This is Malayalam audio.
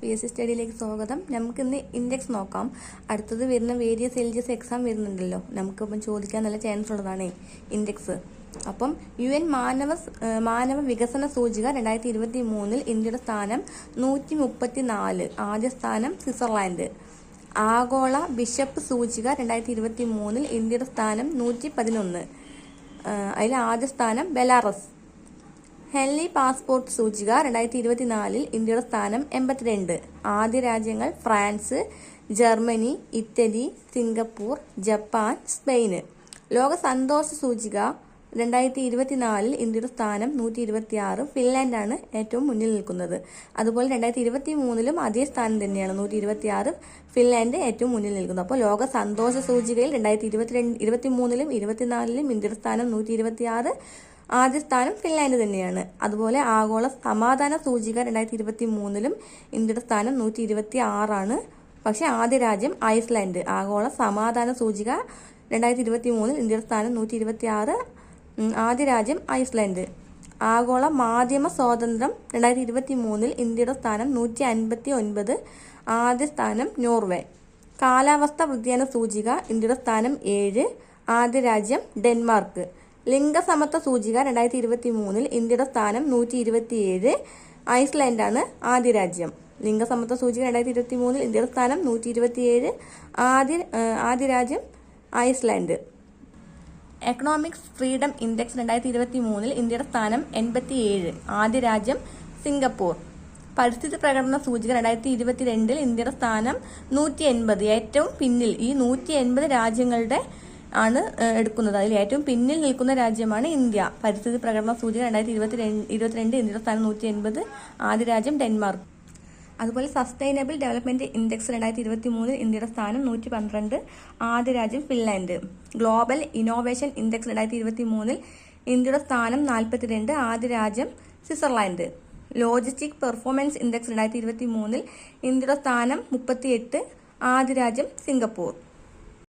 പി എസ് സി സ്റ്റഡിയിലേക്ക് സ്വാഗതം. നമുക്ക് ഇന്ന് ഇൻഡെക്സ് നോക്കാം. അടുത്തത് വരുന്ന വേരിയസ് എൽ എക്സാം വരുന്നുണ്ടല്ലോ. നമുക്കിപ്പം ചോദിക്കാൻ നല്ല ചാൻസ് ഉള്ളതാണ് ഇൻഡെക്സ് അപ്പം യു എൻ മാനവ മാനവ വികസന സൂചിക രണ്ടായിരത്തി ഇരുപത്തി മൂന്നിൽ ഇന്ത്യയുടെ സ്ഥാനം നൂറ്റി മുപ്പത്തി നാല് ആദ്യ സ്ഥാനം സ്വിറ്റ്സർലാൻഡ്. ആഗോള ബിഷപ്പ് സൂചിക രണ്ടായിരത്തി ഇരുപത്തി മൂന്നിൽ ഇന്ത്യയുടെ സ്ഥാനം നൂറ്റി പതിനൊന്ന് അതിൽ ആദ്യ സ്ഥാനം ബെലാറസ്. ഹെൻലി പാസ്പോർട്ട് സൂചിക രണ്ടായിരത്തി ഇരുപത്തിനാലിൽ ഇന്ത്യയുടെ സ്ഥാനം എൺപത്തിരണ്ട്. ആദ്യ രാജ്യങ്ങൾ France Germany Italy Singapore Japan Spain. ലോക സന്തോഷ സൂചിക രണ്ടായിരത്തി ഇരുപത്തിനാലിൽ ഇന്ത്യയുടെ സ്ഥാനം നൂറ്റി ഇരുപത്തി ആറ് ഫിൻലാൻഡാണ് ഏറ്റവും മുന്നിൽ നിൽക്കുന്നത്. അതുപോലെ രണ്ടായിരത്തി ഇരുപത്തി മൂന്നിലും അതേ സ്ഥാനം തന്നെയാണ് നൂറ്റി ഇരുപത്തി ആറ് ഫിൻലാൻഡ് ഏറ്റവും മുന്നിൽ നിൽക്കുന്നത് അപ്പോൾ ലോക സന്തോഷ സൂചികയിൽ രണ്ടായിരത്തി ഇരുപത്തിരണ്ട് ഇരുപത്തി മൂന്നിലും ഇരുപത്തിനാലിലും ഇന്ത്യയുടെ സ്ഥാനം നൂറ്റി ഇരുപത്തി ആറ് ആദ്യ സ്ഥാനം ഫിൻലാൻഡ് തന്നെയാണ്. അതുപോലെ ആഗോള സമാധാന സൂചിക രണ്ടായിരത്തി ഇരുപത്തി മൂന്നിലും ഇന്ത്യയുടെ സ്ഥാനം നൂറ്റി ഇരുപത്തി ആറാണ് പക്ഷേ ആദ്യ രാജ്യം ഐസ്ലാൻഡ്. ആഗോള സമാധാന സൂചിക രണ്ടായിരത്തി ഇരുപത്തി മൂന്നിൽ ഇന്ത്യയുടെ സ്ഥാനം നൂറ്റി ഇരുപത്തി ആറ് ആദ്യ രാജ്യം ഐസ്ലാൻഡ്. ആഗോള മാധ്യമ സ്വാതന്ത്ര്യം രണ്ടായിരത്തി ഇരുപത്തി മൂന്നിൽ ഇന്ത്യയുടെ സ്ഥാനം നൂറ്റി അൻപത്തി ഒൻപത് ആദ്യ സ്ഥാനം നോർവേ. കാലാവസ്ഥ വ്യതിയാന സൂചിക ഇന്ത്യയുടെ സ്ഥാനം ഏഴ്. ആദ്യ രാജ്യം ഡെൻമാർക്ക്. ലിംഗസമത്വ സൂചിക രണ്ടായിരത്തി ഇരുപത്തി മൂന്നിൽ ഇന്ത്യയുടെ സ്ഥാനം നൂറ്റി ഇരുപത്തിയേഴ് ഐസ്ലാൻഡാണ് ആദ്യ രാജ്യം. ലിംഗസമത്വ സൂചിക രണ്ടായിരത്തി ഇരുപത്തി മൂന്നിൽ ഇന്ത്യയുടെ സ്ഥാനം നൂറ്റി ഇരുപത്തിയേഴ് ആദ്യ ഏഹ് ആദ്യ രാജ്യം ഐസ്ലാൻഡ്. എക്കണോമിക്സ് ഫ്രീഡം ഇൻഡെക്സ് രണ്ടായിരത്തി ഇരുപത്തി മൂന്നിൽ ഇന്ത്യയുടെ സ്ഥാനം എൺപത്തിയേഴ്. ആദ്യ രാജ്യം സിംഗപ്പൂർ. പരിസ്ഥിതി പ്രകടന സൂചിക രണ്ടായിരത്തി ഇരുപത്തിരണ്ടിൽ ഇന്ത്യയുടെ സ്ഥാനം നൂറ്റി എൺപത് ഏറ്റവും പിന്നിൽ ഈ നൂറ്റി എൺപത് രാജ്യങ്ങളുടെ ആണ് എടുക്കുന്നത്. അതിൽ ഏറ്റവും പിന്നിൽ നിൽക്കുന്ന രാജ്യമാണ് ഇന്ത്യ. പരിസ്ഥിതി പ്രകടന സൂചിക രണ്ടായിരത്തി ഇരുപത്തി ഇരുപത്തിരണ്ട് ഇന്ത്യയുടെ സ്ഥാനം നൂറ്റി എൺപത് ആദ്യ രാജ്യം ഡെൻമാർക്ക്. അതുപോലെ സസ്റ്റൈനബിൾ ഡെവലപ്മെന്റ് ഇൻഡെക്സ് രണ്ടായിരത്തി ഇരുപത്തി മൂന്നിൽ ഇന്ത്യയുടെ സ്ഥാനം നൂറ്റി പന്ത്രണ്ട് ആദ്യ രാജ്യം ഫിൻലാൻഡ്. ഗ്ലോബൽ ഇന്നോവേഷൻ ഇൻഡെക്സ് രണ്ടായിരത്തി ഇരുപത്തി മൂന്നിൽ ഇന്ത്യയുടെ സ്ഥാനം നാൽപ്പത്തിരണ്ട് ആദ്യ രാജ്യം സ്വിറ്റ്സർലാൻഡ്. ലോജിസ്റ്റിക് പെർഫോമൻസ് ഇൻഡെക്സ് രണ്ടായിരത്തി ഇരുപത്തി മൂന്നിൽ ഇന്ത്യയുടെ സ്ഥാനം മുപ്പത്തിയെട്ട് ആദ്യ രാജ്യം സിംഗപ്പൂർ.